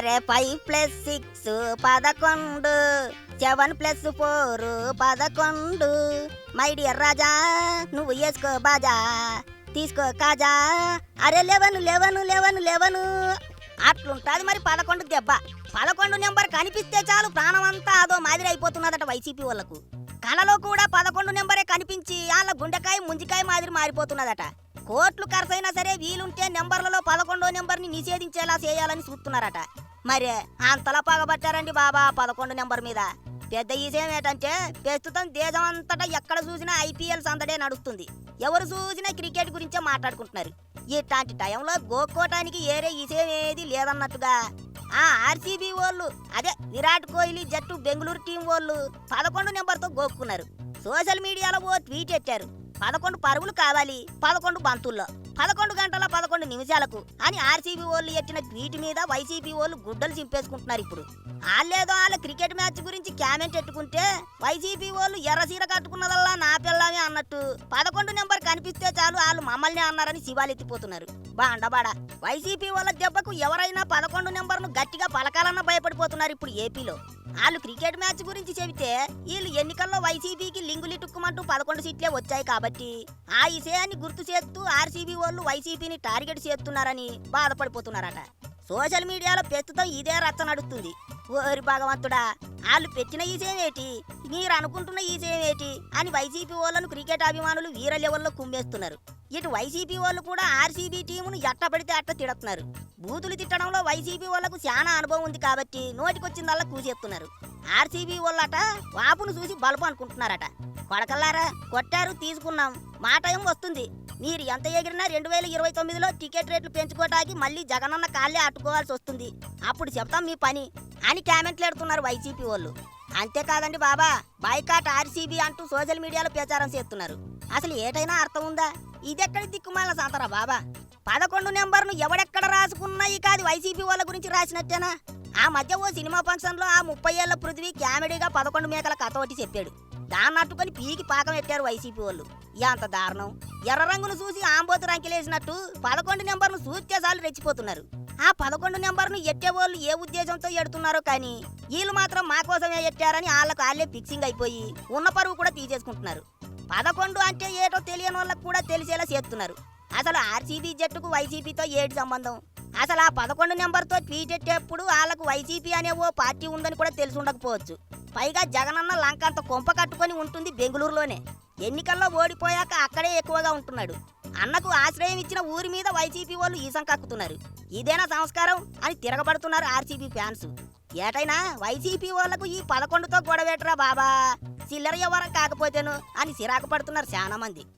అరే five plus six పదకొండు. Seven plus four పదకొండు. మై డియర్ రాజా నువ్వు వేసుకో బాజా తీసుకో కాజా. అరే లెవెన్ లెవెన్ లెవెన్ లెవెన్. అట్లుంటుంది మరి పదకొండు దెబ్బ. పదకొండు నెంబర్ కనిపిస్తే చాలు ప్రాణం అంతా అదో మాదిరి అయిపోతున్నదట వైసీపీ వాళ్ళకు. కళలో కూడా పదకొండు నెంబరే కనిపించి వాళ్ళ గుండెకాయ ముంజికాయ మాదిరి మారిపోతున్నదట. కోట్లు ఖర్చైనా సరే వీలుంటే నెంబర్లలో పదకొండో నెంబర్ని నిషేధించేలా చేయాలని చూస్తున్నారట. మరే అంతలా పగబట్టారండి బాబా పదకొండు నెంబర్ మీద. పెద్ద విషయం ఏంటంటే ప్రస్తుతం దేశం అంతటా ఎక్కడ చూసినా ఐపీఎల్ సందడే నడుస్తుంది. ఎవరు చూసినా క్రికెట్ గురించే మాట్లాడుకుంటున్నారు. ఇట్లాంటి టైంలో గోక్కోటానికి ఏరే విషయం ఏది లేదన్నట్టుగా. ఆ ఆర్సీబీ వాళ్ళు అదే విరాట్ కోహ్లీ జట్టు బెంగళూరు టీం వాళ్ళు పదకొండు నెంబర్తో గోక్కున్నారు. సోషల్ మీడియాలో ఓ ట్వీట్ ఎట్టారు. పదకొండు పరుగులు కావాలి పదకొండు బంతుల్లో. పదకొండు గంటల పదకొండు నిమిషాలకు అని ఆర్సీబీ వాళ్ళు ఎట్టిన ట్వీట్ మీద వైసీపీ వాళ్ళు గుడ్డలు చింపేసుకుంటున్నారు ఇప్పుడు. వాళ్ళేదో వాళ్ళ క్రికెట్ మ్యాచ్ గురించి కామెంట్ ఎట్టుకుంటే వైసీపీ వాళ్ళు ఎర్రసీర కట్టుకున్నదల్లా నా పిల్లమే అన్నట్టు పదకొండు నెంబర్ కనిపిస్తే చాలు వాళ్ళు మమ్మల్ని అన్నారని శివాలెత్తిపోతున్నారు బాండబాడ వైసీపీ వాళ్ళ దెబ్బకు ఎవరైనా పదకొండు నెంబర్ను గట్టిగా పలకాలన్న భయపడిపోతున్నారు ఇప్పుడు ఏపీలో. వాళ్ళు క్రికెట్ మ్యాచ్ గురించి చెబితే వీళ్ళు ఎన్నికల్లో వైసీపీకి లింగులి టుక్కుమంటూ పదకొండు సీట్లే వచ్చాయి కాబట్టి ఆ విషయాన్ని గుర్తు చేస్తూ ఆర్సీబీ వాళ్ళు వైసీపీని టార్గెట్ చేస్తున్నారని బాధపడిపోతున్నారట. సోషల్ మీడియాలో ప్రస్తుతం ఇదే రచ్చ నడుస్తుంది. ఓరి భగవంతుడా వాళ్ళు పెట్టిన ఈసేమేటి మీరు అనుకుంటున్న ఈసేమేటి అని వైసీపీ వాళ్ళను క్రికెట్ అభిమానులు వీర లెవెల్లో కుమ్మేస్తున్నారు. ఇటు వైసీపీ వాళ్ళు కూడా ఆర్సీబీ టీమును ఎట్ట పడితే అట్ట తిడుతున్నారు. బూతులు తిట్టడంలో వైసీపీ వాళ్ళకు చాలా అనుభవం ఉంది కాబట్టి నోటికొచ్చిందల్లా కూసేస్తున్నారు. ఆర్సీబీ వాళ్ళట వాపును చూసి బలుపు అనుకుంటున్నారట. కొడకల్లారా? కొట్టారు తీసుకున్నాం. మా టైం వస్తుంది. మీరు ఎంత ఎగిరినా రెండు వేల ఇరవై తొమ్మిదిలో టికెట్ రేట్లు పెంచుకోవటానికి మళ్ళీ జగనన్న కాళ్ళే అట్టుకోవాల్సి వస్తుంది. అప్పుడు చెప్తాం మీ పని అని కామెంట్లు ఎడుతున్నారు వైసీపీ వాళ్ళు. అంతేకాదండి బాబా బైకాట్ ఆర్సీబీ అంటూ సోషల్ మీడియాలో ప్రచారం చేస్తున్నారు. అసలు ఏటైనా అర్థం ఉందా? ఇదెక్కడి దిక్కుమాల సాతరా బాబా? పదకొండు నెంబర్ను ఎవడెక్కడ రాసుకున్నా ఈ కాదు వైసీపీ వాళ్ళ గురించి రాసినట్టేనా? ఆ మధ్య ఓ సినిమా ఫంక్షన్లో ఆ ముప్పై ఏళ్ళ పృథ్వీ కామెడీగా పదకొండు మేకల కథ ఒకటి చెప్పాడు. దాన్ని అట్టుకొని పీకి పాకం ఎట్టారు వైసీపీ వాళ్ళు. ఎంత దారుణం. ఎర్ర రంగును చూసి ఆంబోతు రంకెలేసినట్టు పదకొండు నెంబర్ను చూస్తే చాలు రెచ్చిపోతున్నారు. ఆ పదకొండు నెంబర్ను ఎట్టే వాళ్ళు ఏ ఉద్దేశంతో ఎడుతున్నారో కానీ వీళ్ళు మాత్రం మా కోసమే ఎట్టారని వాళ్ళకు వాళ్ళే ఫిక్సింగ్ అయిపోయి ఉన్న పరువు కూడా తీసేసుకుంటున్నారు. పదకొండు అంటే ఏటో తెలియని వాళ్ళకు కూడా తెలిసేలా చేస్తున్నారు. అసలు ఆర్సీబీ జట్టుకు వైసీపీతో ఏటి సంబంధం? అసలు ఆ పదకొండు నెంబర్తో ట్వీట్ ఎట్టేప్పుడు వాళ్ళకు వైసీపీ అనే ఓ పార్టీ ఉందని కూడా తెలిసి ఉండకపోవచ్చు. పైగా జగనన్న లంక అంత కొంప కట్టుకొని ఉంటుంది బెంగళూరులోనే. ఎన్నికల్లో ఓడిపోయాక అక్కడే ఎక్కువగా ఉంటున్నాడు. అన్నకు ఆశ్రయం ఇచ్చిన ఊరి మీద వైసీపీ వాళ్ళు ఈసం కక్కుతున్నారు. ఇదేనా సంస్కారం అని తిరగబడుతున్నారు ఆర్సీబీ ఫ్యాన్స్. ఏటైనా వైసీపీ వాళ్ళకు ఈ పదకొండుతో గొడవేట్రా బాబా. చిల్లర ఎవరం కాకపోతేను అని సిరాకు పడుతున్నారు చాలా మంది